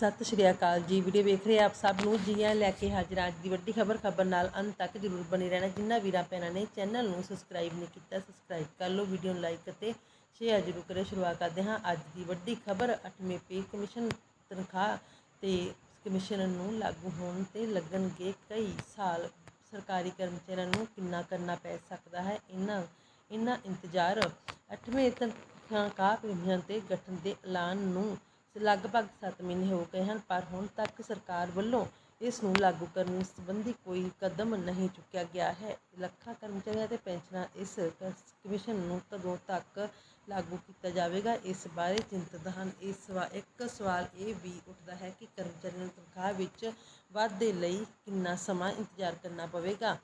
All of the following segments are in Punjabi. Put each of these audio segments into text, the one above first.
ਸਤਿ ਸ਼੍ਰੀ ਅਕਾਲ ਜੀ। ਵੀਡੀਓ ਵੇਖ ਰਹੇ ਆਪ ਸਭ ਨੂੰ ਜੀ ਆਇਆਂ ਲੈ ਕੇ ਹਾਜ਼ਰ ਅੱਜ ਦੀ ਵੱਡੀ ਖਬਰ ਖਬਰ ਨਾਲ ਅੰਤ ਤੱਕ ਜਰੂਰ ਬਣੇ ਰਹਿਣਾ। ਜਿੰਨਾ ਵੀਰਾਂ ਭੈਣਾਂ ਨੇ ਚੈਨਲ ਨੂੰ ਸਬਸਕ੍ਰਾਈਬ ਨਹੀਂ ਕੀਤਾ, ਸਬਸਕ੍ਰਾਈਬ ਕਰ ਲਓ, ਵੀਡੀਓ ਨੂੰ ਲਾਈਕ ਅਤੇ ਸ਼ੇਅਰ ਜਰੂਰ ਕਰਿਓ। ਸ਼ੁਰੂਆਤ ਕਰਦੇ ਹਾਂ ਅੱਜ ਦੀ ਵੱਡੀ ਖਬਰ। 8ਵੇਂ ਪੇ ਕਮਿਸ਼ਨ ਤਨਖਾਹ ਤੇ ਕਮਿਸ਼ਨ ਨੂੰ ਲਾਗੂ ਹੋਣ ਤੇ ਲੱਗਣਗੇ ਕਈ ਸਾਲ। ਸਰਕਾਰੀ ਕਰਮਚਾਰੀਆਂ ਨੂੰ ਕਿੰਨਾ ਕਰਨਾ ਪੈ ਸਕਦਾ ਹੈ? ਇਹਨਾਂ ਇਹਨਾਂ ਇੰਤਜ਼ਾਰ। 8ਵੇਂ ਤਨਖਾਹ ਕਮਿਸ਼ਨ ਤੇ ਗਠਨ ਦੇ ਐਲਾਨ ਨੂੰ ਲਗਭਗ 7 ਮਹੀਨੇ ਹੋ ਗਏ ਹਨ, ਪਰ ਹੁਣ ਤੱਕ ਸਰਕਾਰ ਵੱਲੋਂ ਇਸ ਨੂੰ ਲਾਗੂ ਕਰਨ ਸੰਬੰਧੀ ਕੋਈ ਕਦਮ ਨਹੀਂ ਚੁੱਕਿਆ ਗਿਆ ਹੈ। ਲੱਖਾਂ ਕਰਮਚਾਰੀਆਂ ਅਤੇ ਪੈਨਸ਼ਨਾਂ ਇਸ ਕਮਿਸ਼ਨ ਨੂੰ ਕਦੋਂ ਤੱਕ ਲਾਗੂ ਕੀਤਾ ਜਾਵੇਗਾ, ਇਸ ਬਾਰੇ ਚਿੰਤਤ ਹਨ। ਇਸ ਵਾ ਇੱਕ ਸਵਾਲ ਇਹ ਵੀ ਉੱਠਦਾ ਹੈ ਕਿ ਕਰਮਚਾਰੀਆਂ ਨੂੰ ਤਨਖਾਹ ਵਿੱਚ ਵਾਧੇ ਲਈ ਕਿੰਨਾ ਸਮਾਂ ਇੰਤਜ਼ਾਰ ਕਰਨਾ ਪਵੇਗਾ?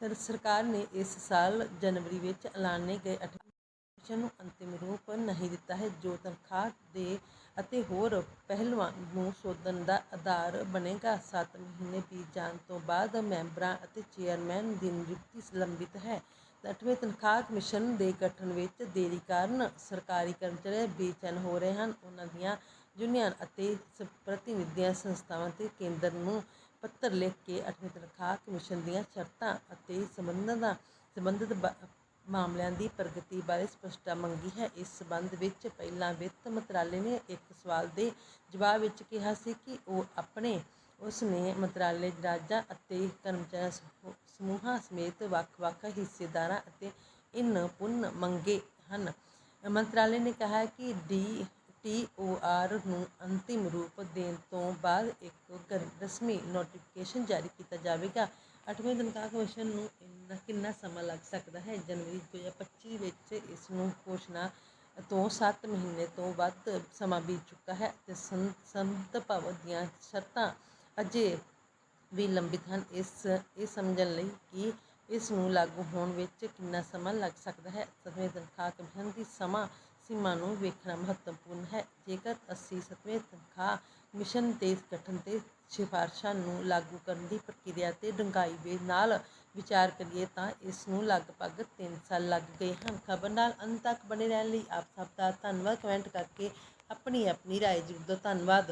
ਸਰਕਾਰ ਨੇ ਇਸ ਸਾਲ ਜਨਵਰੀ ਵਿੱਚ ਐਲਾਨੇ ਗਏ ਅੱਠ ਕਮਿਸ਼ਨ ਨੂੰ ਅੰਤਿਮ ਰੂਪ ਨਹੀਂ ਦਿੱਤਾ ਹੈ, ਜੋ ਤਨਖਾਹ ਦੇ ਅਤੇ ਹੋਰ ਪਹਿਲੂਆਂ ਨੂੰ ਸੋਧਣ ਦਾ ਆਧਾਰ ਬਣੇਗਾ। ਸੱਤ ਮਹੀਨੇ ਬੀਤ ਜਾਣ ਤੋਂ ਬਾਅਦ ਮੈਂਬਰਾਂ ਅਤੇ ਚੇਅਰਮੈਨ ਦੀ ਨਿਯੁਕਤੀ ਲੰਬਿਤ ਹੈ। ਅੱਠਵੇਂ ਤਨਖਾਹ ਕਮਿਸ਼ਨ ਦੇ ਗਠਨ ਵਿੱਚ ਦੇਰੀ ਕਾਰਨ ਸਰਕਾਰੀ ਕਰਮਚਾਰੀ ਬੇਚੈਨ ਹੋ ਰਹੇ ਹਨ। ਉਹਨਾਂ ਦੀਆਂ ਯੂਨੀਅਨ ਅਤੇ ਸ- ਪ੍ਰਤੀਨਿਧੀਆਂ ਸੰਸਥਾਵਾਂ ਤੇ ਕੇਂਦਰ ਨੂੰ ਪੱਤਰ ਲਿਖ ਕੇ ਅੱਠਵੇਂ ਤਨਖਾਹ ਕਮਿਸ਼ਨ ਦੀਆਂ ਸ਼ਰਤਾਂ ਅਤੇ ਸੰਬੰਧਾਂ ਦਾ ਸੰਬੰਧਿਤ ਬ- ਮਾਮਲਿਆਂ ਦੀ ਪ੍ਰਗਤੀ ਬਾਰੇ ਸਪਸ਼ਟਤਾ ਮੰਗੀ ਹੈ। ਇਸ ਸਬੰਧ ਵਿੱਚ ਪਹਿਲਾਂ ਵਿੱਤ ਮੰਤਰਾਲੇ ਨੇ ਇੱਕ ਸਵਾਲ ਦੇ ਜਵਾਬ ਵਿੱਚ ਕਿਹਾ ਸੀ ਕਿ ਉਹ ਆਪਣੇ, ਉਸ ਨੇ ਮੰਤਰਾਲੇ ਰਾਜਾਂ ਅਤੇ ਕਰਮਚਾਰੀ ਸਮੂਹਾਂ ਸਮੇਤ ਵੱਖ-ਵੱਖ ਹਿੱਸੇਦਾਰਾਂ ਅਤੇ ਇਨ ਪੁੰਨ ਮੰਗੇ ਹਨ। ਮੰਤਰਾਲੇ ਨੇ ਕਿਹਾ ਕਿ ਡੀ ਟੀਓਆਰ ਨੂੰ ਅੰਤਿਮ ਰੂਪ ਦੇਣ ਤੋਂ ਬਾਅਦ ਇੱਕ ਗਰ- ਰਸਮੀ ਨੋਟੀਫਿਕੇਸ਼ਨ ਜਾਰੀ ਕੀਤਾ ਜਾਵੇਗਾ। ਅੱਠਵੇਂ ਤਨਖਾਹ ਕਮਿਸ਼ਨ ਨੂੰ ਇੰਨਾ ਕਿੰਨਾ ਸਮਾਂ ਲੱਗ ਸਕਦਾ ਹੈ ਜਨਵਰੀ 2025 ਵਿੱਚ ਇਸ ਨੂੰ ਘੋਸ਼ਣਾ ਤੋਂ 7 ਮਹੀਨੇ ਤੋਂ ਵੱਧ ਸਮਾਂ ਬੀਤ ਚੁੱਕਾ ਹੈ ਤੇ ਸੰ- ਸੰਭਵ ਦੀਆਂ ਸ਼ਰਤਾਂ ਅਜੇ ਵੀ ਲੰਬਿਤ ਹਨ। ਇਸ, ਇਹ ਸਮਝਣ ਲਈ ਕਿ ਇਸ ਨੂੰ ਲਾਗੂ ਹੋਣ ਵਿੱਚ ਕਿੰਨਾ ਸਮਾਂ ਲੱਗ ਸਕਦਾ ਹੈ। ਸਤਵੇਂ ਤਨਖਾਹ ਕਮਿਸ਼ਨ ਦੀ ਸਮਾਂ ਸੀਮਾ ਨੂੰ ਵੇਖਣਾ ਮਹੱਤਵਪੂਰਨ ਹੈ। ਜੇਕਰ ਅਸੀਂ ਸਤਵੇਂ ਤਨਖਾਹ ਮਿਸ਼ਨ ਦੇ ਗਠਨ ਤੇ ਸਿਫਾਰਸ਼ਾਂ ਨੂੰ ਲਾਗੂ ਕਰਨ ਦੀ ਪ੍ਰਕਿਰਿਆ ਤੇ ਡੂੰਘਾਈ ਦੇ ਨਾਲ ਵਿਚਾਰ ਕਰੀਏ ਤਾਂ ਇਸ ਨੂੰ ਲਗਭਗ 3 ਸਾਲ ਲੱਗ ਗਏ ਹਨ। ਖਬਰ ਨਾਲ ਅੰਤ ਤੱਕ ਬਣੇ ਰਹਿਣ ਲਈ ਆਪ ਸਭ ਦਾ ਧੰਨਵਾਦ। ਕਮੈਂਟ ਕਰਕੇ ਆਪਣੀ ਆਪਣੀ ਰਾਏ ਜ਼ਰੂਰ ਦਿਓ। ਧੰਨਵਾਦ।